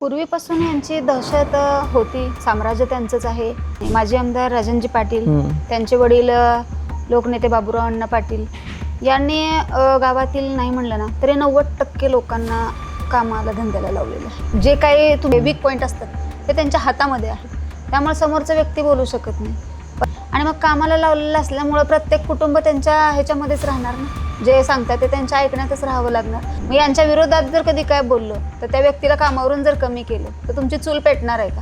पूर्वीपासून यांची दहशत होती. साम्राज्य त्यांचंच आहे. माजी आमदार राजनजी पाटील. त्यांचे वडील लोकनेते बाबूराव अण्णा पाटील यांनी गावातील नाही म्हणलं ना तरी नव्वद टक्के लोकांना कामाला धंद्याला लावलेलं आहे. जे काही तुम्ही वीक पॉईंट असतात ते त्यांच्या हातामध्ये आहे. त्यामुळे समोरचा व्यक्ती बोलू शकत नाही. आणि मग कामाला लावलेलं असल्यामुळं प्रत्येक कुटुंब त्यांच्या ह्याच्यामध्येच राहणार ना? जे सांगतात ते त्यांच्या ऐकण्यातच राहावं लागणार. मग यांच्या विरोधात जर कधी काय बोललो तर त्या व्यक्तीला कामावरून जर कमी केलं तर तुमची चूल पेटणार आहे का?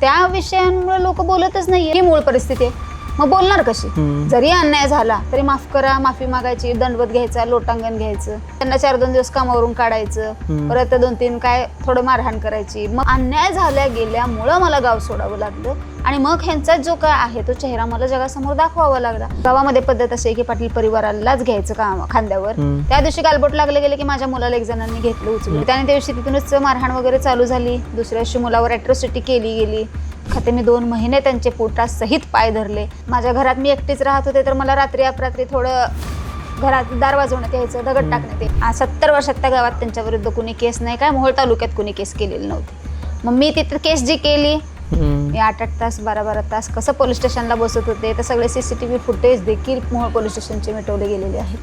त्या विषयांमुळे लोक बोलतच नाही ही मूळ परिस्थिती आहे. मग बोलणार कशी. जरी अन्याय झाला तरी माफ करा माफी मागायची दंडवत घ्यायचा लोटांगण घ्यायचं. त्यांना चार दोन दिवस कामावरून काढायचं. परत दोन तीन काय थोडं मारहाण करायची. मग अन्याय झाल्या गेल्यामुळं मला गाव सोडावं लागलं. आणि मग ह्यांचा जो काय आहे तो चेहरा मला जगासमोर दाखवावा लागला. गावामध्ये पद्धत अशी आहे की पाटील परिवारालाच घ्यायचं काम खांद्यावर. त्या दिवशी गालबोट लागले गेले की माझ्या मुलाला एक जणांनी घेतलं उचलून. त्याने त्या दिवशी तिथूनच मारहाण वगैरे चालू झाली. दुसऱ्या दिवशी मुलावर अॅट्रॉसिटी केली गेली. खाते मी दोन महिने त्यांचे पोटासहित पाय धरले. माझ्या घरात मी एकटीच राहत होते तर मला रात्री अपरात्री थोडं घरात दार वाजवण्यात यायचं दगड टाकण्यात यायचं. सत्तर वर्षात त्या गावात त्यांच्या विरुद्ध कुणी केस नाही काय मोहोळ तालुक्यात कुणी केस केलेली नव्हती. मग मी तिथं केस जी केली. मी आठ आठ तास बारा बारा तास कसं पोलीस स्टेशनला बसत होते तर सगळे C C T V footage देखील मोहोळ पोलीस स्टेशनचे मिटवले गेलेले आहेत.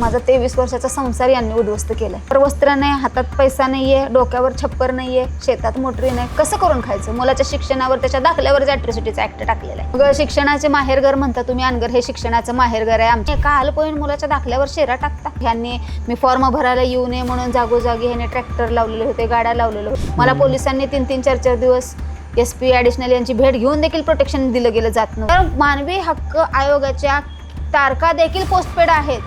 माझा तेवीस वर्षाचा संसार यांनी उद्ध्वस्त केलाय. तर वस्त्र नाही हातात पैसा नाहीये डोक्यावर छप्पर नाहीये शेतात मोटरी नाही कसं करून खायचं? मुलाच्या शिक्षणावर त्याच्या दाखल्यावर अॅट्रॉसिटीचा ऍक्ट टाकलेला आहे. मग शिक्षणाचे माहेरघर म्हणता तुम्ही अनगर हे शिक्षणाचं माहेरघर आहे आमच्या एका अल्पवयीन मुलाच्या दाखल्यावर शेरा टाकता. ह्यांनी मी फॉर्म भरायला येऊ नये म्हणून जागोजागी ह्याने ट्रॅक्टर लावलेले होते गाड्या लावलेले होते मला पोलिसांनी तीन तीन चार चार दिवस एस पी ॲडिशनल यांची भेट घेऊन देखील प्रोटेक्शन दिलं गेलं जात नव्हतं. तर मानवी हक्क आयोगाच्या तारखा देखील पोस्टपेड आहेत.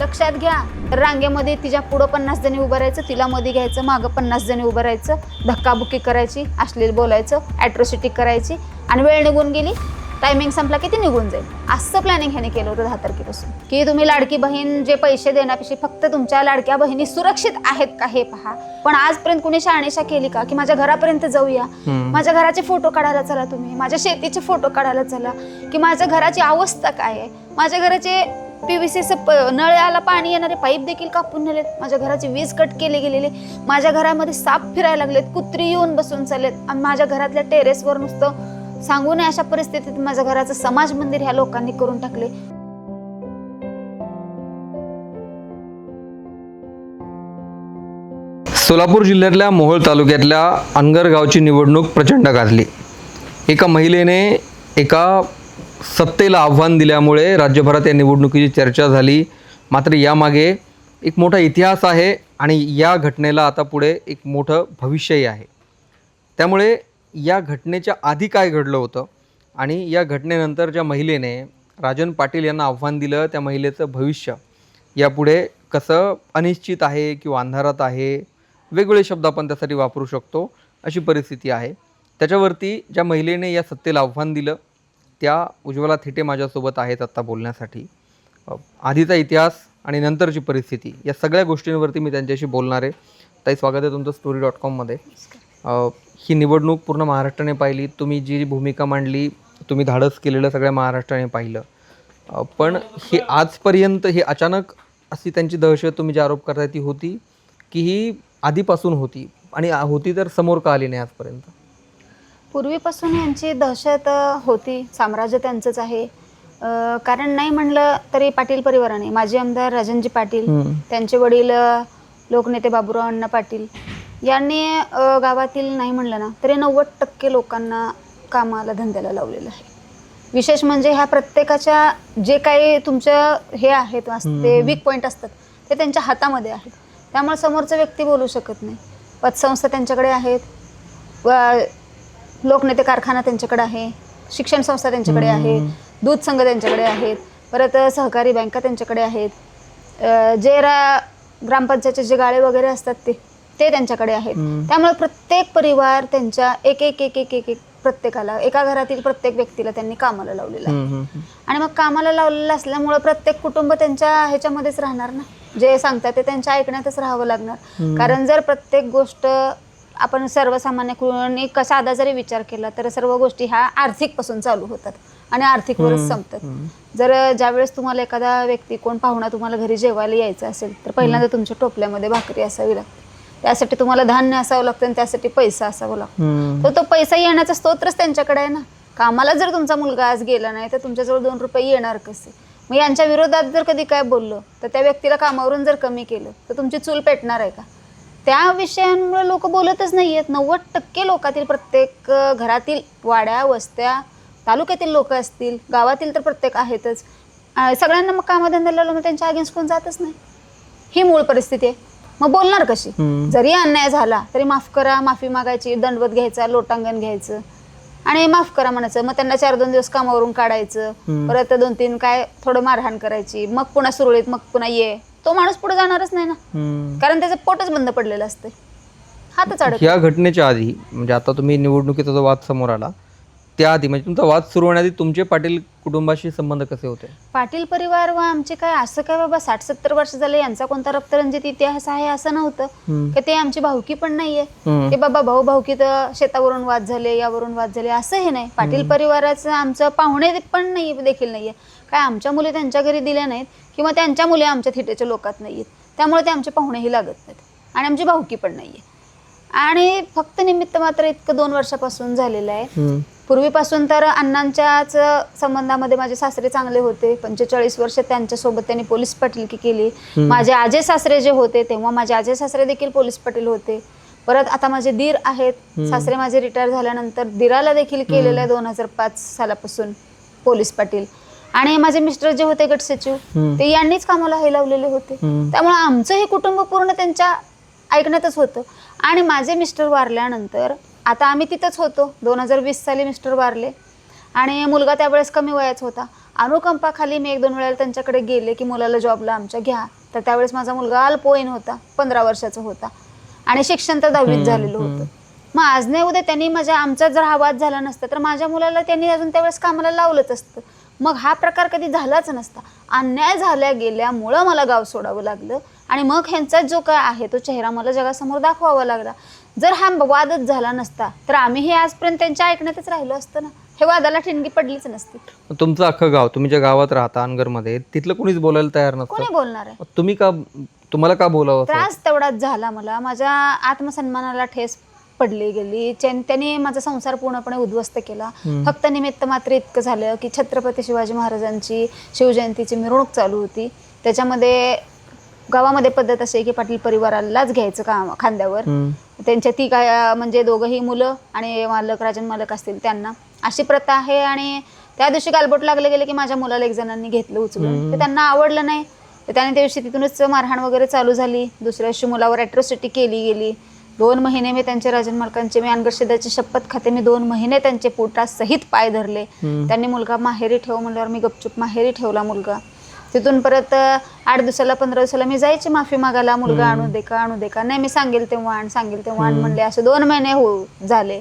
लक्षात घ्या. तर रांगेमध्ये तिच्या पुढं पन्नास जणी उभं राहायचं तिला मध्ये घ्यायचं मागं पन्नास जणी उभं राहायचं धक्काबुक्की करायची अश्लील बोलायचं ॲट्रॉसिटी करायची आणि वेळ निघून गेली टायमिंग संपला की ती निघून जाईल. असं प्लॅनिंग ह्याने केलं होतं दहा तारखेपासून की तुम्ही लाडकी बहीण जे पैसे देण्यापेक्षा फक्त तुमच्या लाडक्या बहिणी सुरक्षित आहेत का हे पहा. पण आजपर्यंत कुणी शहानिशा केली का? की माझ्या घरापर्यंत जाऊया. माझ्या घराचे फोटो काढायला चला तुम्ही? माझ्या शेतीचे फोटो काढायला चला? की माझ्या घराची अवस्था काय आहे? माझ्या घराचे पीव्हीसीचं प नळ्याला पाणी येणारे पाईप देखील कापून नेलेत. माझ्या घराची वीज कट केले गेलेले. माझ्या घरामध्ये साप फिरायला लागलेत. कुत्री येऊन बसून चाललेत. आणि माझ्या घरातल्या टेरेसवर नुसतं सांगू नये अशा परिस्थितीत माझ्या घराचं समाज मंदिर ह्या लोकांनी करून टाकले. सोलापूर जिल्ह्यातल्या मोहोळ तालुक्यातल्या अनगर गावची निवडणूक प्रचंड गाजली. एका महिलेने एका सत्तेला आव्हान दिल्यामुळे राज्यभरात या निवडणुकीची चर्चा झाली. मात्र यामागे एक मोठा इतिहास आहे आणि या घटनेला आता पुढे एक मोठं भविष्यही आहे. त्यामुळे या घटनेच्या आधी काय घडलं होतं आणि या घटनेनंतर ज्या महिलेने राजन पाटील यांना आव्हान दिलं त्या महिलेचं भविष्य यापुढे कसं अनिश्चित आहे किंवा अंधारात आहे वेगवेगळे शब्द आपण त्यासाठी वापरू शकतो अशी परिस्थिती आहे. त्याच्यावरती ज्या महिलेने या सत्तेला आव्हान दिलं त्या उज्ज्वला थिटे माझ्यासोबत आहेत आत्ता बोलण्यासाठी. आधीचा इतिहास आणि नंतरची परिस्थिती या सगळ्या गोष्टींवरती मी त्यांच्याशी बोलणार आहे. ताई स्वागत आहे तुमचं स्टोरी डॉट कॉममध्ये ही निवडणूक पूर्ण महाराष्ट्राने पाहिली. तुम्ही जी भूमिका मांडली तुम्ही धाडस केलेलं सगळ्या महाराष्ट्राने पाहिलं. पण हे आजपर्यंत हे अचानक अशी त्यांची दहशत तुम्ही जी आरोप करताय ती होती की ही आधीपासून होती आणि होती तर समोर का आली नाही आजपर्यंत? पूर्वीपासून यांची दहशत होती. साम्राज्य त्यांचंच आहे. कारण नाही म्हणलं तरी पाटील परिवाराने. माजी आमदार राजनजी पाटील. त्यांचे वडील लोकनेते बाबूराव अण्णा पाटील यांनी गावातील नाही म्हणलं ना तरी नव्वद टक्के लोकांना कामाला धंद्याला लावलेलं आहे. विशेष म्हणजे ह्या प्रत्येकाच्या जे काही तुमचं हे आहेत ते वीक पॉईंट असतात ते त्यांच्या हातामध्ये आहेत. त्यामुळे समोरचा व्यक्ती बोलू शकत नाही. पतसंस्था त्यांच्याकडे आहेत. व लोकनेते कारखाना त्यांच्याकडे आहे शिक्षण संस्था त्यांच्याकडे आहे दूध संघ त्यांच्याकडे आहेत परत सहकारी बँका त्यांच्याकडे आहेत. जे रा ग्रामपंचायतचे जे गाळे वगैरे असतात ते ते त्यांच्याकडे आहेत. त्यामुळे प्रत्येक परिवार त्यांच्या एक एक एक एक एक एक प्रत्येकाला एका घरातील प्रत्येक व्यक्तीला त्यांनी कामाला लावलेलं आहे. आणि मग कामाला लावलेलं असल्यामुळं प्रत्येक कुटुंब त्यांच्या ह्याच्यामध्येच राहणार ना? जे सांगतात ते त्यांच्या ऐकण्यातच राहावं लागणार. कारण जर प्रत्येक गोष्ट आपण सर्वसामान्य कसा साधा जरी विचार केला तर सर्व गोष्टी ह्या आर्थिकपासून चालू होतात आणि आर्थिकवरच संपतात. जर ज्यावेळेस तुम्हाला एखादा व्यक्ती कोण पाहुणा तुम्हाला घरी जेवायला यायचं असेल तर पहिल्यांदा तुमच्या टोपल्यामध्ये भाकरी असावी लागते. त्यासाठी तुम्हाला धान्य असावं लागतं आणि त्यासाठी पैसा असावा लागतो. तर तो पैसा येण्याचा स्तोत्रच त्यांच्याकडे आहे ना. कामाला जर तुमचा मुलगा आज गेला नाही तर तुमच्याजवळ दोन रुपये येणार कसे? मग यांच्या विरोधात जर कधी काय बोललं तर त्या व्यक्तीला कामावरून जर कमी केलं तर तुमची चूल पेटणार आहे का? त्या विषयांमुळे लोक बोलतच नाही आहेत नव्वद टक्के लोकातील प्रत्येक घरातील वाड्या वस्त्या तालुक्यातील लोक असतील गावातील तर प्रत्येक आहेतच. सगळ्यांना मग कामधंद्याला मग त्यांच्या अगेन्स्ट कोण जातच नाही. ही मूळ परिस्थिती आहे. मग बोलणार कशी. जरी अन्याय झाला तरी माफ करा माफी मागायची दंडवत घ्यायचा लोटांगण घ्यायचं. आणि माफ करा म्हणायचं मग त्यांना चार दोन दिवस कामावरून काढायचं. परत दोन तीन काय थोडं मारहाण करायची. मग पुन्हा सुरळीत मग पुन्हा ये. तो माणूस पुढे जाणारच नाही ना. हम्म. कारण त्याचं पोटच बंद पडलेलं असतं हातच अडक या घटनेच्या आधी म्हणजे आता तुम्ही निवडणुकीचा जो वाद समोर आला त्याआधी म्हणजे तुमचा वाद सुरू होण्याआधी तुमचे पाटील कुटुंबाशी संबंध कसे होते? पाटील परिवार व आमचे काय असं काय बाबा साठ सत्तर वर्ष झाले यांचा कोणता रक्तरंजित इतिहास आहे असं नव्हतं. हम्म. की ते आमची भावकी पण नाहीये. हम्म. ते बाबा भाऊ भाऊकीत शेतावरून वाद झाले यावरून वाद झाले असं हे नाही. पाटील परिवाराचं आमचं पाहुणे पण नाही देखील नाहीये. काय आमच्या मुली त्यांच्या घरी दिल्या नाहीत किंवा त्यांच्या मुली आमच्या थिटेच्या लोकात नाहीयेत. त्यामुळे ते आमचे पाहुणेही लागत नाहीत. आणि आमची भाऊकी पण नाहीये. आणि फक्त निमित्त मात्र इतकं दोन वर्षापासून झालेलं आहे. पूर्वीपासून तर अण्णांच्याच संबंधामध्ये माझे सासरे चांगले होते. पंचेचाळीस वर्ष त्यांच्यासोबत त्यांनी पोलीस पाटीलकी केली. माझे आजे सासरे जे होते तेव्हा माझे आजे सासरे देखील पोलीस पाटील होते. परत आता माझे दीर आहेत. सासरे माझे रिटायर झाल्यानंतर दिराला देखील केलेलं आहे दोन हजार पाच सालापासून पोलीस पाटील. आणि माझे मिस्टर जे होते गट सचिव. ते यांनीच कामाला हे लावलेले होते. त्यामुळे आमचं हे कुटुंब पूर्ण त्यांच्या ऐकण्यातच होतं. आणि माझे मिस्टर वारल्यानंतर आता आम्ही तिथंच होतो. दोन हजार वीस साली मिस्टर वारले. आणि मुलगा त्यावेळेस कमी वयाचा होता. अनुकंपाखाली मी एक दोन वेळेला त्यांच्याकडे गेले की मुलाला जॉबला आमच्या घ्या. तर त्यावेळेस माझा मुलगा अल्पवयीन होता. पंधरा वर्षाचा होता. आणि शिक्षण तर दहावीत झालेलं होतं. मग आज नाही उद्या त्यांनी माझ्या आमचा जर हा वाद झाला नसता तर माझ्या मुलाला त्यांनी अजून त्यावेळेस कामाला लावलंच असतं. मग हा प्रकार कधी झालाच नसता. अन्याय झाल्या गेल्यामुळं मला गाव सोडावं लागलं. आणि मग ह्यांचा जो काय आहे तो चेहरा मला जगासमोर दाखवावा लागला. जर हा वादच झाला नसता तर आम्ही हे आजपर्यंत त्यांच्या ऐकण्यातच राहिलो असतं ना? हे वादाला ठिणगी पडलीच नसती. तुमचं अख्खं गाव तुम्ही ज्या गावात राहता अनगरमध्ये तिथलं कोणीच बोलायला तयार नसतं. कोणी बोलणार आहे? तुम्ही का तुम्हाला का बोलावं? त्रास तेवढाच झाला मला. माझ्या आत्मसन्मानाला ठेस पडली गेली. त्यां- त्यांनी माझा संसार पूर्णपणे उद्ध्वस्त केला. फक्त निमित्त मात्र इतकं झालं की छत्रपती शिवाजी महाराजांची शिवजयंतीची मिरवणूक चालू होती. त्याच्यामध्ये गावामध्ये पद्धत आहे की पाटील परिवारालाच घ्यायचं काम खांद्यावर. त्यांच्या ती काय म्हणजे दोघंही मुलं आणि मालक राजन मालक असतील त्यांना. अशी प्रथा आहे आणि त्या दिवशी गालबोट लागले गेले की माझ्या मुलाला एक जणांनी घेतलं उचलून. ते त्यांना आवडलं नाही. त्याने त्या दिवशी तिथूनच मारहाण वगैरे चालू झाली. दुसऱ्या दिवशी मुलावर ॲट्रॉसिटी केली गेली. दोन महिने मी त्यांचे राजन मालकांचे मी अनगरशिदाची शपथ खाते मी दोन महिने त्यांचे पोटासहित पाय धरले. त्यांनी मुलगा माहेरी ठेव म्हणल्यावर मी गपचूप माहेरी ठेवला मुलगा. तिथून परत आठ दिवसाला पंधरा दिवसाला मी जायची माफी मागायला. मुलगा आणू दे का आणू दे का? नाही मी सांगेल तेव्हा आण सांगेल तेव्हा आण म्हणले. असे दोन महिने हो झाले.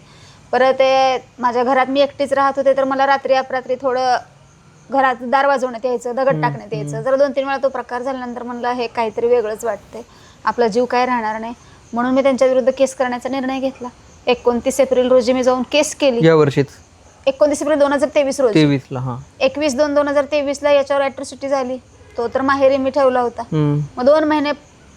परत ते माझ्या घरात मी एकटीच राहत होते तर मला रात्री अपरात्री थोडं घरात दार वाजवण्यात यायचं दगड टाकण्यात यायचं. जर दोन तीन वेळा तो प्रकार झाल्यानंतर म्हणलं हे काहीतरी वेगळंच वाटतंय. आपला जीव काय राहणार नाही. म्हणून मी त्यांच्या विरुद्ध केस करण्याचा निर्णय घेतला. एकोणतीस एप्रिल रोजी मी जाऊन केस केली. या वर्षीच? एकोणतीस एप्रिल दोन हजार तेवीस रोजी. तेवीसला हा. एकवीस दोन दोन हजार तेवीसला याच्यावर ॲट्रॉसिटी झाली. तो तर माहेरी मी ठेवला होता. हम्म. मग दोन महिने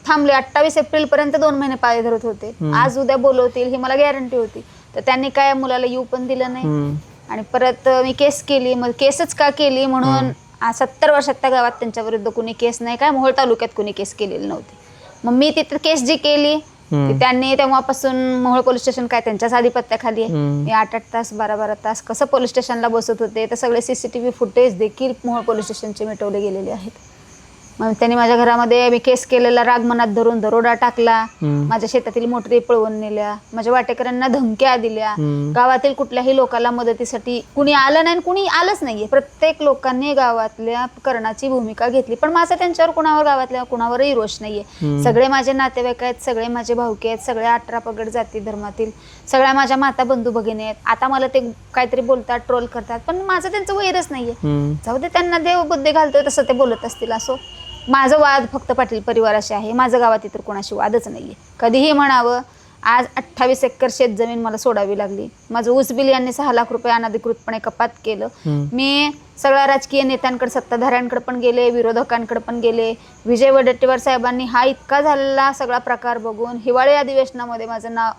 थांबले. अठ्ठावीस एप्रिल पर्यंत दोन महिने पाय धरत होते. आज उद्या बोलवतील ही मला गॅरंटी होती. तर त्यांनी काय मुलाला येऊ पण दिलं नाही. हम्म. आणि परत मी केस केली. मग केसच का केली? म्हणून सत्तर वर्षात त्या गावात त्यांच्या विरुद्ध कुणी केस नाही. काय मोहोळ तालुक्यात कुणी केस केलेली नव्हती. मग मी तिथे केस जी केली त्यांनी तेव्हापासून मोहोळ पोलीस स्टेशन काय त्यांच्याच आधिपत्याखाली आहे. आठ आठ तास बारा बारा तास कसं पोलीस स्टेशनला बसत होते? तर सगळे सीसीटीव्ही फुटेज देखील मोहोळ पोलीस स्टेशनचे मिटवले गेलेले आहेत. मग त्यांनी माझ्या घरामध्ये मी केस केलेला राग मनात धरून दरोडा टाकला. माझ्या शेतातील मोटरी पळवून नेल्या. माझ्या वाटेकऱ्यांना धमक्या दिल्या. गावातील कुठल्याही लोकांना मदतीसाठी कुणी आलं नाही आणि कुणी आलंच नाहीये. प्रत्येक लोकांनी गावातल्या करणाची भूमिका घेतली. पण माझा त्यांच्यावर कुणावर गावातल्या कुणावरही रोष नाहीये. सगळे माझे नातेवाईक आहेत सगळे माझे भाऊके आहेत सगळे अठरा पगड जाती धर्मातील सगळ्या माझ्या माता बंधू भगिनी आहेत. आता मला ते काहीतरी बोलतात ट्रोल करतात पण माझं त्यांचं वैरच नाहीये. जाऊ दे त्यांना देव बुद्धी घालतोय तसं ते बोलत असतील असो. माझं वाद फक्त पाटील परिवाराशी आहे. माझं गावात इतर कोणाशी वादच नाहीये. कधीही म्हणावं आज अठ्ठावीस एकर शेत जमीन मला सोडावी लागली. माझं ऊस बिल यांनी सहा लाख रुपये अनधिकृतपणे कपात केलं. मी सगळ्या राजकीय नेत्यांकडे सत्ताधाऱ्यांकडे पण गेले विरोधकांकडे पण गेले. विजय वडेट्टीवार साहेबांनी हा इतका झालेला सगळा प्रकार बघून हिवाळी अधिवेशनामध्ये माझं नाव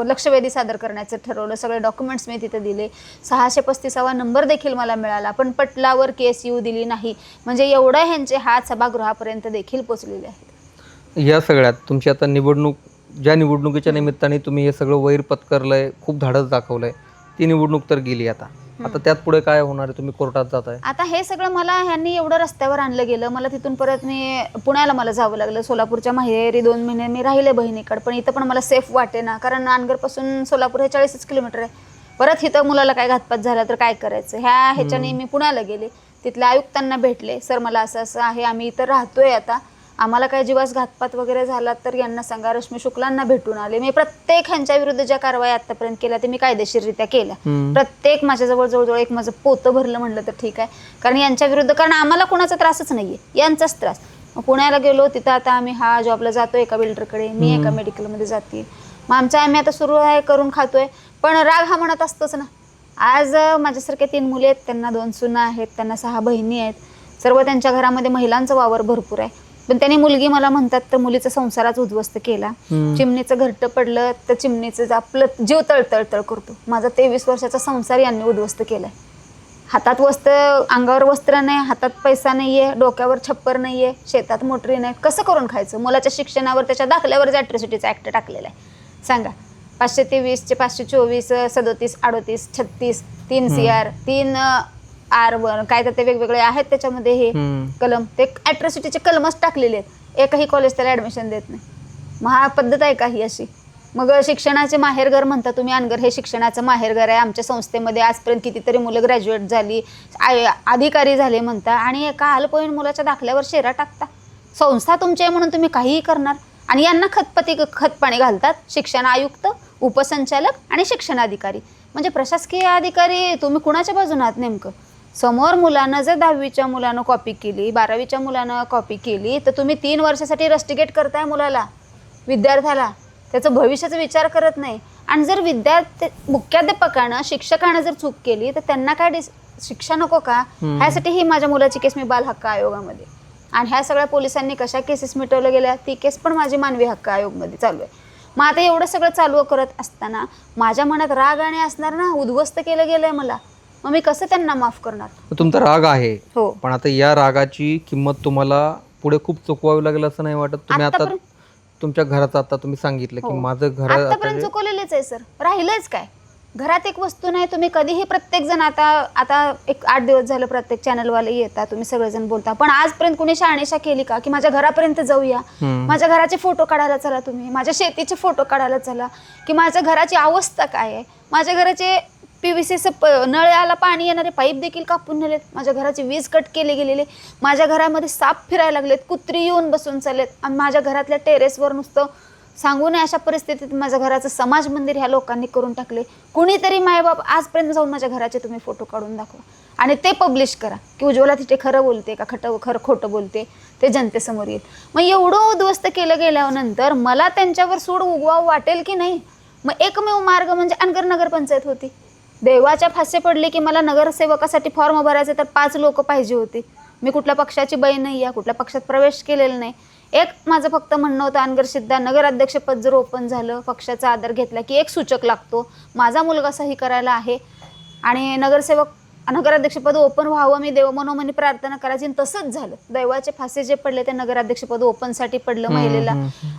लक्षवेधी सादर करण्याचं ठरवलं. सगळे डॉक्युमेंट्स मी तिथे दिले. सहाशे पस्तीसावा नंबर देखील मला मिळाला. पण पटलावर केस येऊ दिली नाही. म्हणजे एवढं ह्यांचे हात सभागृहापर्यंत देखील पोचलेले आहेत. या सगळ्यात तुमची आता निवडणूक ज्या निवडणुकीच्या निमित्ताने तुम्ही हे सगळं वैर पत्करलंय खूप धाडस दाखवलंय ती निवडणूक तर गेली आता. आता त्यात पुढे काय होणार आहे? तुम्ही कोर्टात जाताय. आता हे सगळं मला ह्यांनी एवढं रस्त्यावर आणलं गेलं. मला तिथून परत मी पुण्याला मला जावं लागलं. सोलापूरच्या माहेरी दोन महिने मी राहिले बहिणीकडे पण इथं पण मला सेफ वाटे ना कारण नांदगडपासून सोलापूर हे चाळीसच किलोमीटर आहे. परत इथं मुलाला काय घातपात झाला तर काय करायचं? ह्या ह्याच्याने मी पुण्याला गेले. तिथल्या आयुक्तांना भेटले. सर मला असं असं आहे आम्ही इथं राहतोय आता. आम्हाला काय जीवास घातपात वगैरे झाला तर यांना सांगा रश्मी शुक्लांना भेटून आले. मी प्रत्येक ह्यांच्या विरुद्ध ज्या कारवाई आतापर्यंत केल्या ते मी कायदेशीररित्या केल्या. प्रत्येक माझ्याजवळ जवळजवळ एक माझं पोतं भरलं म्हणलं तर ठीक आहे. कारण यांच्या विरुद्ध कारण आम्हाला कोणाचा त्रासच नाहीये. यांचाच त्रास. पुण्याला गेलो तिथं आता आम्ही हा जॉबला जातो एका बिल्डरकडे मी एका मेडिकलमध्ये जाते मग आमचं आम्ही आता सुरू आहे करून खातोय. पण राग हा म्हणत असतोच ना. आज माझ्यासारख्या तीन मुली आहेत. त्यांना दोन सुना आहेत. त्यांना सहा बहिणी आहेत. सर्व त्यांच्या घरामध्ये महिलांचा वावर भरपूर आहे. पण त्यांनी मुलगी मला म्हणतात तर मुलीचा संसाराच उद्ध्वस्त केला. चिमणीचं घरटं पडलं तर चिमणीचं आपलं जीव तळतळतळ करतो. माझा तेवीस वर्षाचा संसार यांनी उद्ध्वस्त केलाय. हातात वस्त्र अंगावर वस्त्र नाही हातात पैसा नाहीये डोक्यावर छप्पर नाहीये शेतात मोटरी नाही. कसं करून खायचं? मुलाच्या शिक्षणावर त्याच्या दाखल्यावरच ॲट्रॉसिटीचा ॲक्ट टाकलेला आहे. सांगा. पाचशे तेवीसचे पाचशे चोवीस सदोतीस अडोतीस छत्तीस तीन सी आर तीन आर वन काय तर ते वेगवेगळे आहेत त्याच्यामध्ये हे. कलम. ते ॲट्रॉसिटीचे कलमच टाकलेले आहेत. एकही कॉलेज त्याला ॲडमिशन देत नाही. मग हा पद्धत आहे का ही अशी? मग शिक्षणाचे माहेरघर म्हणता तुम्ही अनगर हे शिक्षणाचं माहेरघर आहे. आमच्या संस्थेमध्ये आजपर्यंत कितीतरी मुलं ग्रॅज्युएट झाली अधिकारी झाले म्हणता. आणि एका अल्पवयीन मुलाच्या दाखल्यावर शेरा टाकता. संस्था तुमची आहे म्हणून तुम्ही काहीही करणार. आणि यांना खतपती खतपाणी घालतात शिक्षण आयुक्त उपसंचालक आणि शिक्षण अधिकारी म्हणजे प्रशासकीय अधिकारी तुम्ही कुणाच्या बाजूने आहात नेमकं? समोर मुलानं जर दहावीच्या मुलानं कॉपी केली बारावीच्या मुलानं कॉपी केली तर तुम्ही तीन वर्षासाठी रस्टिगेट करताय मुलाला विद्यार्थ्याला. त्याचं भविष्याचा विचार करत नाही. आणि जर विद्यार्थी मुख्याध्यापकानं शिक्षकानं जर चूक केली तर त्यांना काय डिस शिक्षा नको का. ह्यासाठी ही माझ्या मुलाची केस मी बाल हक्क आयोगामध्ये. आणि ह्या सगळ्या पोलिसांनी कशा केसेस मिटवल्या गेल्या ती केस पण माझी मानवी हक्क आयोगमध्ये चालू आहे. मग आता एवढं सगळं चालू करत असताना माझ्या मनात राग आणि असणार ना? उद्ध्वस्त केलं गेलंय मला. मग मी कसं त्यांना माफ करणार? तुमचा राग आहे. हो. पण आता या रागाची किंमत तुम्हाला पुढे खूप चुकवावी लागेल असं नाही वाटत. तुम्ही आता आतापर्यंत- तुमच्या घराचं आता तुम्ही सांगितलं की हो. माझं घर आता आतापर्यंत जे- चुकवलेलेच आहे सर. राहिलंच काय? घरात एक वस्तू नाही तुम्ही कधीही प्रत्येक जण आता आता एक आठ दिवस झालं प्रत्येक चॅनलवाले येतात तुम्ही सगळेजण बोलता. पण आजपर्यंत कुणी शहानिशा केली का? की माझ्या घरापर्यंत जाऊया? हम्म. माझ्या घराचे फोटो काढायला चला तुम्ही? माझ्या शेतीचे फोटो काढायला चला? की माझ्या घराची अवस्था काय आहे? माझ्या घराचे पी व्ही सीचं प नळ्याला पाणी येणारे पाईप देखील कापून नेलेत. माझ्या घराची वीज कट केले गेलेले. माझ्या घरामध्ये साप फिरायला लागलेत. कुत्री येऊन बसून चाललेत. आणि माझ्या घरातल्या टेरेसवर नुसतं सांगू नये अशा परिस्थितीत माझ्या घराचं समाज मंदिर ह्या लोकांनी करून टाकले. कुणीतरी मायबाप आजपर्यंत जाऊन माझ्या घराचे तुम्ही फोटो काढून दाखवा. आणि ते पब्लिश करा. की उज्ज्वला तिथे खरं बोलते का खटं खरं खोटं बोलते ते जनतेसमोर येईल. मग एवढं उद्ध्वस्त केलं गेल्यानंतर मला त्यांच्यावर सूड उगवावं वाटेल की नाही? मग एकमेव मार्ग म्हणजे अनगर नगरपंचायत होती. देवाच्या फासे पडले की मला नगरसेवकासाठी फॉर्म भरायचे तर पाच लोक पाहिजे होते. मी कुठल्या पक्षाची बाई नाही आहे कुठल्या पक्षात प्रवेश केलेला नाही. एक माझं फक्त म्हणणं होतं अनगर सिद्धा नगराध्यक्षपद जर ओपन झालं पक्षाचा आदर घेतला की एक सूचक लागतो. माझा मुलगा सही करायला आहे आणि नगरसेवक नगराध्यक्षपद ओपन व्हावं मी देव मनोमनी प्रार्थना करायची आणि तसंच झालं. दैवाचे फासे जे पडले ते नगराध्यक्षपद ओपनसाठी पडलं महिलेला.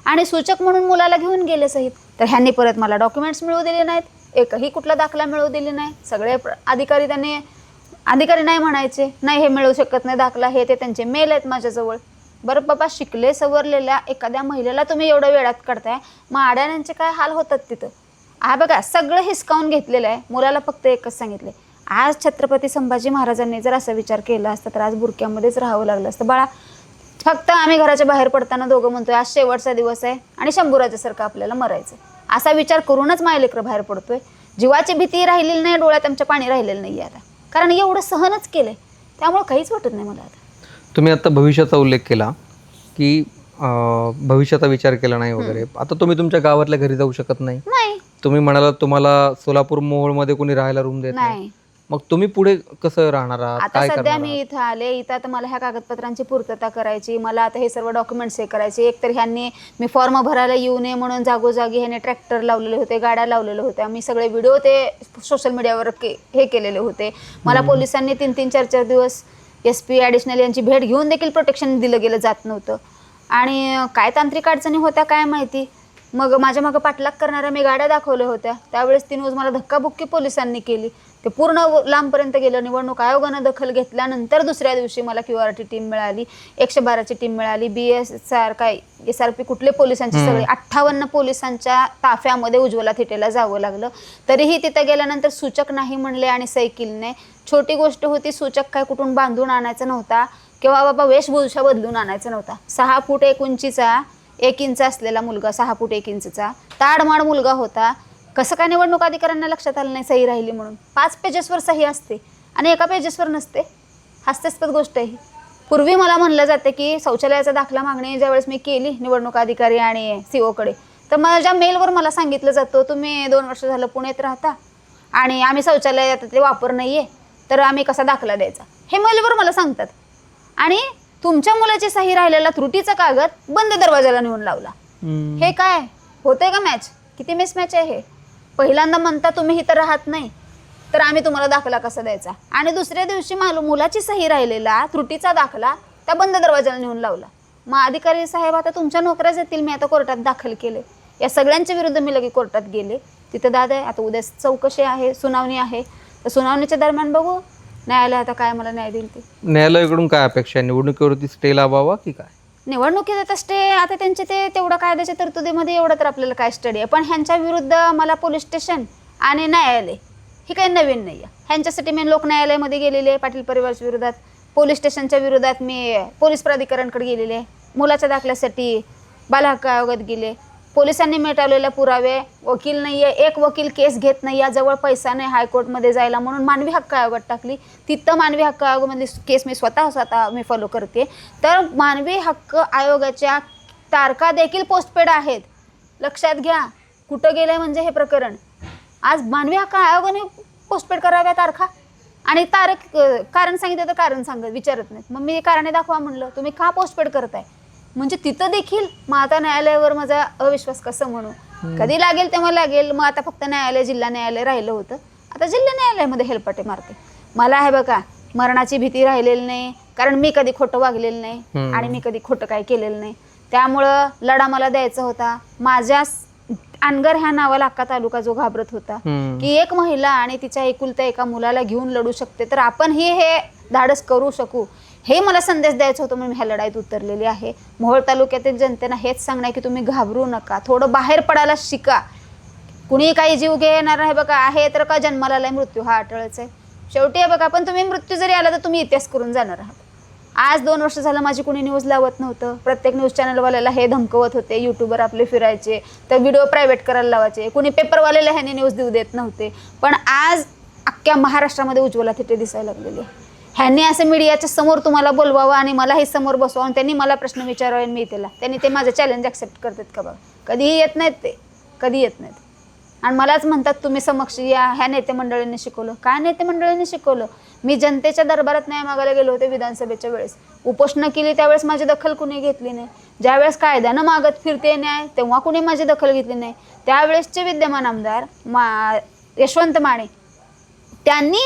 आणि सूचक म्हणून मुलाला घेऊन गेले सहित तर ह्यांनी परत मला डॉक्युमेंट्स मिळवू दिले नाहीत. एकही कुठला दाखला मिळवू दिली नाही. सगळे प्र- अधिकारी त्यांनी अधिकारी नाही म्हणायचे नाही हे मिळवू शकत नाही दाखला हे ते त्यांचे मेल आहेत माझ्याजवळ. बरं बाबा शिकले सवरलेल्या एखाद्या महिलेला तुम्ही एवढं वेळात काढताय मग आड्याण्यांचे काय हाल होतात तिथं? हा बघा सगळं हिसकावून घेतलेलं आहे. मुलाला फक्त एकच सांगितले. आज छत्रपती संभाजी महाराजांनी जर असा विचार केला असता तर आज बुरक्यामध्येच राहावं लागलं असतं. बाळा फक्त आम्ही घराच्या बाहेर पडताना दोघं म्हणतोय आज शेवटचा दिवस आहे आणि शंभूराजासारखं आपल्याला मरायचं असा विचार करूनच मायलेकरं बाहेर पडतोय. जीवाची भीती राहिलेली नाही डोळ्यात आमच्या पाणी राहिलेलं नाही आता. कारण एवढं सहनच केलंय. त्यामुळे काहीच वाटत नाही मला आता. तुम्ही आता भविष्याचा उल्लेख केला की भविष्याचा विचार केला नाही वगैरे. आता तुम्ही तुमच्या गावातल्या घरी जाऊ शकत नाही. तुम्ही म्हणाला तुम्हाला सोलापूर मोहोळमध्ये कोणी राहायला रूम देत नाही. मग तुम्ही पुढे कसं राहणार आहात? आता काय सध्या करणार मी इथं आले इथं आता मला ह्या कागदपत्रांची पूर्तता करायची मला आता हे सर्व डॉक्युमेंट्स हे करायचे. एकतर ह्यांनी मी फॉर्म भरायला येऊ नये म्हणून जागोजागी ह्याने ट्रॅक्टर लावलेले होते गाड्या लावलेल्या होत्या. मी सगळे व्हिडिओ ते सोशल मीडियावर के हे केलेले होते. मला पोलिसांनी तीन तीन चार चार दिवस एस पी ॲडिशनल यांची भेट घेऊन देखील प्रोटेक्शन दिलं गेलं जात नव्हतं. आणि काय तांत्रिक अडचणी होत्या काय माहिती? मग माझ्या मागं पाठलाग करणाऱ्या मी गाड्या दाखवल्या होत्या. त्यावेळेस ती न्यूज मला धक्काबुक्की पोलिसांनी केली. ते पूर्ण लांबपर्यंत गेलं निवडणूक आयोगानं दखल घेतल्यानंतर दुसऱ्या दिवशी मला क्यू आर टी टीम मिळाली एकशे बाराची टीम मिळाली बी एस आर काय एस आर पी कुठले पोलिसांचे सगळे अठ्ठावन्न पोलिसांच्या ताफ्यामध्ये उज्ज्वला थिटेला जावं लागलं. तरीही तिथं गेल्यानंतर सूचक नाही म्हणले आणि सैकिलने. छोटी गोष्ट होती सूचक काय कुठून बांधून आणायचा नव्हता किंवा बाबा वेशभूषा बदलून आणायचा नव्हता. सहा फूट एक उंचीचा एक इंच असलेला मुलगा सहा फूट एक इंचचा ताडमाड मुलगा होता. कसं काय निवडणूक अधिकाऱ्यांना लक्षात आलं नाही सही राहिली म्हणून? पाच पेजेसवर सही असते आणि एका पेजेसवर नसते. हास्यास्पद गोष्ट आहे. पूर्वी मला म्हणलं जाते की शौचालयाचा दाखला मागणी ज्यावेळेस मी केली निवडणूक अधिकारी आणि सी ओकडे तर माझ्या मेलवर मला सांगितलं जातं तुम्ही दोन वर्ष झालं पुण्यात राहता आणि आम्ही शौचालयात ते वापर नाही आहे तर आम्ही कसा दाखला द्यायचा? हे मेलवर मला सांगतात. आणि तुमच्या मुलाची सही राहिलेला त्रुटीचा कागद बंद दरवाजाला नेऊन लावला. हे काय? होतंय का मॅच किती मिस मॅच आहे हे? पहिल्यांदा म्हणता तुम्ही इथं राहत नाही तर आम्ही तुम्हाला दाखला कसा द्यायचा? आणि दुसऱ्या दिवशी मालू मुलाची सही राहिलेला त्रुटीचा दाखला त्या बंद दरवाजाला नेऊन लावला. मग अधिकारी साहेब आता तुमच्या नोकऱ्याच येतील मी आता कोर्टात दाखल केले. या सगळ्यांच्या विरुद्ध मी लगे कोर्टात गेले. तिथं दादा आहे आता उद्या चौकशी आहे सुनावणी आहे. तर सुनावणीच्या दरम्यान बघू न्यायालय आता काय मला न्याय देईल ते. न्यायालयाकडून काय अपेक्षा आहे? निवडणुकीवरती स्टे लावावा की काय? निवडणुकीत आता आता त्यांचे ते तेवढं कायद्याच्या तरतुदीमध्ये एवढं तर आपल्याला काय स्टडी आहे. पण ह्यांच्या विरुद्ध मला पोलीस स्टेशन आणि न्यायालय ही काही नवीन नाही आहे. ह्यांच्यासाठी मी लोक न्यायालयामध्ये गेलेले आहे पाटील परिवारच्या विरोधात. पोलीस स्टेशनच्या विरोधात मी पोलीस प्राधिकरणकडे गेलेले आहे. मुलाच्या दाखल्यासाठी बालहक्क आयोगात गेले. पोलिसांनी मिटवलेले पुरावे वकील नाही आहे एक वकील केस घेत नाही याजवळ पैसा नाही हायकोर्टमध्ये जायला म्हणून मानवी हक्क आयोगात टाकली. तिथं मानवी हक्क आयोगामधली केस मी स्वतः स्वतः मी फॉलो करते तर मानवी हक्क आयोगाच्या तारखा देखील पोस्टपेड आहेत. लक्षात घ्या कुठं गेलं म्हणजे हे प्रकरण. आज मानवी हक्क आयोगाने पोस्टपेड कराव्या तारखा. आणि तारख कारण सांगितलं तर कारण सांगत विचारत नाहीत. मग मी कारणे दाखवा म्हणलं. तुम्ही का पोस्टपेड करताय? म्हणजे तिथं देखील मग आता न्यायालयावर माझा अविश्वास कसं म्हणू? कधी लागेल तेव्हा लागेल. मग आता फक्त न्यायालय जिल्हा न्यायालय राहिलं होतं. आता जिल्हा न्यायालयामध्ये हेलपाटे मारते. मला आहे बघा मरणाची भीती राहिलेली नाही. कारण मी कधी खोटं वागलेलं नाही. आणि मी कधी खोटं काय केलेलं नाही. त्यामुळं लढा मला द्यायचा होता. माझ्या अनगर ह्या नावाला अक्का तालुका जो घाबरत होता. की एक महिला आणि तिच्या एकुलत्या एका मुलाला घेऊन लढू शकते. तर आपणही हे धाडस करू शकू. हे मला संदेश द्यायचा होता म्हणून मी ह्या लढाईत उतरलेली आहे. मोहोळ तालुक्यातील जनतेनं हेच सांगणं आहे की तुम्ही घाबरू नका. थोडं बाहेर पडायला शिका. कुणी काही जीव घेणार आहे बघा. आहे तर का जन्माला आलाय मृत्यू हा अटळच आहे. शेवटी आहे बघा पण तुम्ही मृत्यू जरी आला तर तुम्ही इतिहास करून जाणार आहात. आज दोन वर्ष झालं माझी कुणी न्यूज लावत नव्हतं. प्रत्येक न्यूज चॅनलवाल्याला हे धमकवत होते. यूट्यूबर आपले फिरायचे. तर व्हिडिओ प्रायव्हेट करायला लावायचे. कुणी पेपरवाल्याला ह्याने न्यूज देऊ देत नव्हते. पण आज अख्ख्या महाराष्ट्रामध्ये उज्ज्वला थिटे दिसायला लागलेली आहे ह्यांनी असं मीडियाच्या समोर तुम्हाला बोलवावं आणि मला हे समोर बसवावं आणि त्यांनी मला प्रश्न विचारावा आणि मी त्याला त्यांनी ते माझं चॅलेंज ॲक्सेप्ट करतात का बघा? कधीही येत नाहीत ते. कधी येत नाहीत. आणि मलाच म्हणतात तुम्ही समक्ष या. ह्या नेते मंडळींनी शिकवलं. काय नेते मंडळींनी शिकवलं? मी जनतेच्या दरबारात न्याय मागायला गेलो होते विधानसभेच्या वेळेस. उपोषणं केली त्यावेळेस माझी दखल कुणी घेतली नाही. ज्यावेळेस कायद्यानं मागत फिरते न्याय तेव्हा कुणी माझी दखल घेतली नाही. त्यावेळेसचे विद्यमान आमदार मा यशवंत माने त्यांनी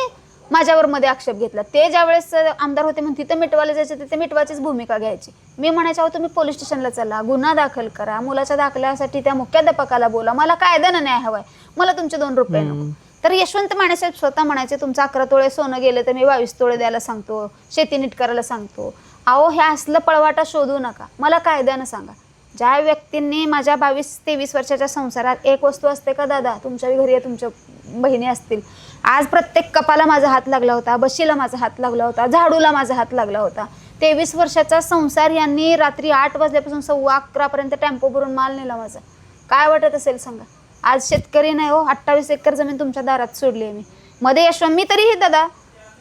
माझ्यावर मध्ये आक्षेप घेतला. ते ज्यावेळेस आमदार होते म्हणून तिथं मिटवायला जायचे तिथे मिटवायचीच भूमिका घ्यायची. मी म्हणायच्या अहो तुम्ही पोलीस स्टेशनला चला गुन्हा दाखल करा मुलाच्या दाखल्यासाठी त्या मुख्याध्यापकाला बोला मला कायद्यानं न्याय हवाय मला तुमचे दोन रुपये नको. तर यशवंत मानेसाहेब स्वतः म्हणायचे तुमचं अकरा तोळे सोनं गेलं तर मी बावीस तोळे द्यायला सांगतो शेती नीट करायला सांगतो. अहो ह्या असलं पळवाटा शोधू नका मला कायद्यानं सांगा. ज्या व्यक्तींनी माझ्या बावीस तेवीस वर्षाच्या संसारात एक वस्तू असते का दादा तुमच्या घरी आहे तुमच्या बहिणी असतील. आज प्रत्येक कपाला माझा हात लागला होता बशीला माझा हात लागला होता झाडूला माझा हात लागला होता. तेवीस वर्षाचा संसार यांनी रात्री आठ वाजल्यापासून सव्वा अकरापर्यंत टेम्पो भरून माल नेला माझा. काय वाटत असेल सांगा? आज शेतकरी नाही हो अठ्ठावीस एकर जमीन तुमच्या दारात सोडली आहे मी. मध्ये यशवंत मी तरीही दादा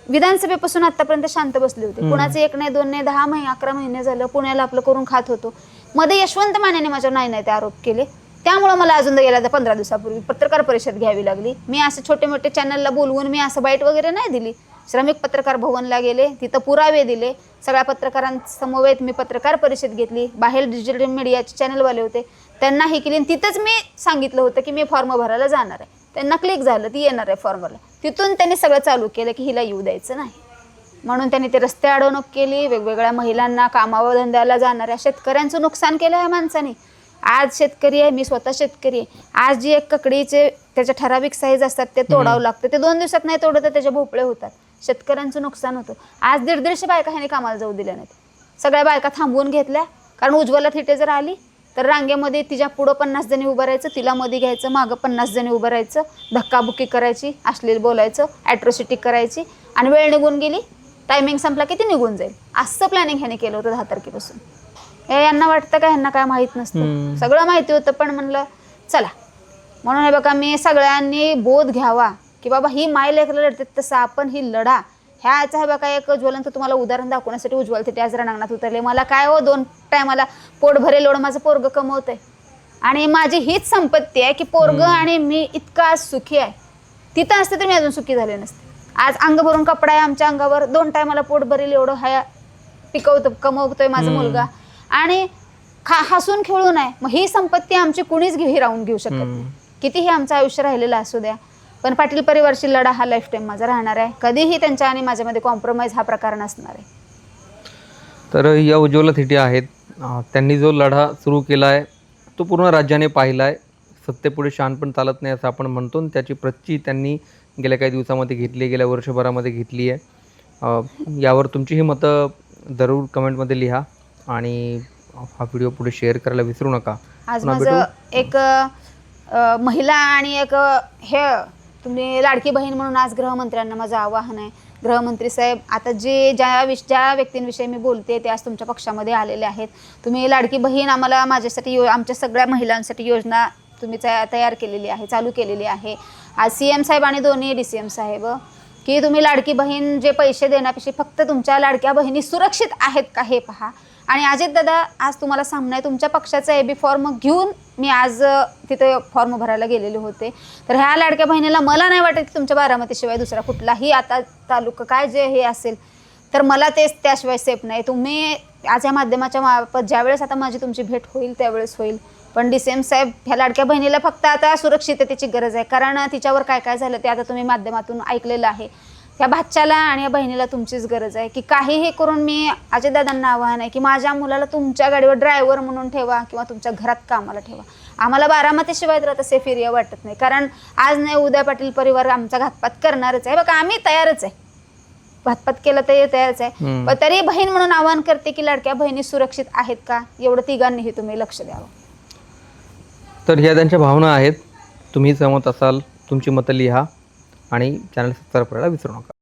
विधानसभेपासून आतापर्यंत शांत बसले होते. कुणाचे एक नाही दोन नाही दहा महिने अकरा महिने झालं पुण्याला आपलं करून खात होतो. मध्ये यशवंत मानेने माझ्यावर नाही नाही ते आरोप केले. त्यामुळं मला अजून गेल्या तर पंधरा दिवसापूर्वी पत्रकार परिषद घ्यावी लागली. मी असं छोटे मोठे चॅनलला बोलवून मी असं बाईट वगैरे नाही दिली. श्रमिक पत्रकार भवनला गेले तिथं पुरावे दिले. सगळ्या पत्रकारांसमवेत मी पत्रकार परिषद घेतली. बाहेर डिजिटल मीडियाचे चॅनलवाले होते. त्यांना हे केली. आणि तिथंच मी सांगितलं होतं की मी फॉर्म भरायला जाणार आहे. त्यांना क्लिक झालं ती येणार आहे फॉर्मला तिथून त्यांनी सगळं चालू केलं की हिला येऊ द्यायचं नाही. म्हणून त्यांनी ते रस्ते अडवणूक केली वेगवेगळ्या महिलांना कामावर धंद्याला जाणाऱ्या शेतकऱ्यांचं नुकसान केलं या माणसाने. आज शेतकरी आहे मी स्वतः शेतकरी आहे. आज जी एक ककडीचे त्याच्या ठराविक साईज असतात ते तोडावं लागतं. ते दोन दिवसात नाही तोडत तर त्याचे भोपळे होतात. शेतकऱ्यांचं नुकसान होतं. आज दीड दीडशे बायका ह्याने कामाला जाऊ दिल्या नाहीत. सगळ्या बायका थांबवून घेतल्या. कारण उज्ज्वला थिटे जर आली तर रांगेमध्ये तिच्या पुढं पन्नास जणी उभं राहायचं तिला मध्ये घ्यायचं मागं पन्नास जणी उभं राहायचं धक्काबुक्की करायची अश्लील बोलायचं ॲट्रॉसिटी करायची. आणि वेळ निघून गेली टायमिंग संपला की ती निघून जाईल. असं प्लॅनिंग ह्याने केलं होतं दहा तारखेपासून. हे यांना वाटतं का ह्यांना काय माहीत नसतं. सगळं माहिती होतं पण म्हणलं चला. म्हणून हे बघा मी सगळ्यांनी बोध घ्यावा की बाबा ही माय लेकरं लढतात तसं आपण ही लढा. ह्याचं हे बघा एक ज्वलंत तुम्हाला उदाहरण दाखवण्यासाठी उज्ज्वल तिथे आज रणांगणात उतरले. मला काय हो दोन टायमाला पोट भरेल एवढं माझं पोरग कमवतंय. आणि माझी हीच संपत्ती आहे की पोरग आणि मी इतका सुखी आहे. तिथं असते तर मी अजून सुखी झाले नसते. आज अंग भरून कपडा आहे आमच्या अंगावर. दोन टायमाला पोट भरेल एवढं. हाय पिकवतो कमवतोय माझा. मुलगा. आणि खा हसून खेळून आहे मग ही संपत्ती आमची कुणीच घेऊ राहून घेऊ शकत. नाही. कितीही आमचं आयुष्य राहिलेलं असू द्या. पण पाटील परिवारची लढा हा लाईफ टाईम माझा राहणार आहे. कधीही त्यांच्या आणि माझ्यामध्ये कॉम्प्रोमाइज हा प्रकार नसणार आहे. तर या उज्ज्वला थिटे आहेत. त्यांनी जो लढा सुरू केला आहे तो पूर्ण राज्याने पाहिला आहे. सत्तेपुढे शहाणपण चालत नाही असं आपण म्हणतो त्याची प्रच्ची त्यांनी गेल्या काही दिवसामध्ये घेतली आहे, गेल्या वर्षभरामध्ये घेतली आहे. यावर तुमचीही मतं जरूर कमेंटमध्ये लिहा आणि हा व्हिडिओ पुढे शेअर करायला विसरू नका. आज माझं एक महिला आणि एक हे तुम्ही लाडकी बहीण म्हणून आज गृहमंत्र्यांना माझं आवाहन आहे. गृहमंत्री साहेब आता जे ज्या विष ज्या व्यक्तींविषयी मी बोलते ते आज तुमच्या पक्षामध्ये आलेले आहेत. तुम्ही लाडकी बहीण आम्हाला माझ्यासाठी यो आमच्या सगळ्या महिलांसाठी योजना तुम्ही तया तयार केलेली आहे चालू केलेली आहे. आज सी एम साहेब आणि दोन्ही डी सी एम साहेब की तुम्ही लाडकी बहीण जे पैसे देण्यापेक्षा फक्त तुमच्या लाडक्या बहिणी सुरक्षित आहेत का हे पहा. आणि अजित दादा आज तुम्हाला सामना आहे तुमच्या पक्षाचा ए बी फॉर्म घेऊन मी आज तिथे फॉर्म भरायला गेलेले होते. तर ह्या लाडक्या बहिणीला मला नाही वाटत की तुमच्या बारामतीशिवाय दुसरा कुठलाही आता तालुका काय जे हे असेल तर मला तेच त्याशिवाय सेफ नाही. तुम्ही आज या माध्यमाच्या मार्फत ज्यावेळेस आता माझी तुमची भेट होईल त्यावेळेस होईल. पण डी सी एम साहेब ह्या लाडक्या बहिणीला फक्त आता सुरक्षिततेची गरज आहे. कारण तिच्यावर काय काय झालं ते आता तुम्ही माध्यमातून ऐकलेलं आहे. त्या भाच्याला आणि या बहिणीला तुमचीच गरज आहे की काहीही करून मी अजयदादांना आव्हान आहे की माझ्या मुलाला तुमच्या गाडीवर ड्रायव्हर म्हणून ठेवा किंवा तुमच्या घरात कामाला ठेवा. आम्हाला बारामतीशिवाय तर आता सेफ एरिया वाटत नाही. कारण आज नाही उद्या पाटील परिवार आमचा घातपात करणारच आहे. बघा आम्ही तयारच आहे. घातपात केलं तर तयारच आहे. पण तरी बहीण म्हणून आवाहन करते की लाडक्या बहिणी सुरक्षित आहेत का? एवढं तिघांनीही तुम्ही लक्ष द्यावं. तर ह्या त्यांच्या भावना आहेत तुम्ही सहमत असाल तुमची मतं लिहा आणि चॅनल सबस्क्राईब करायला विसरू नका.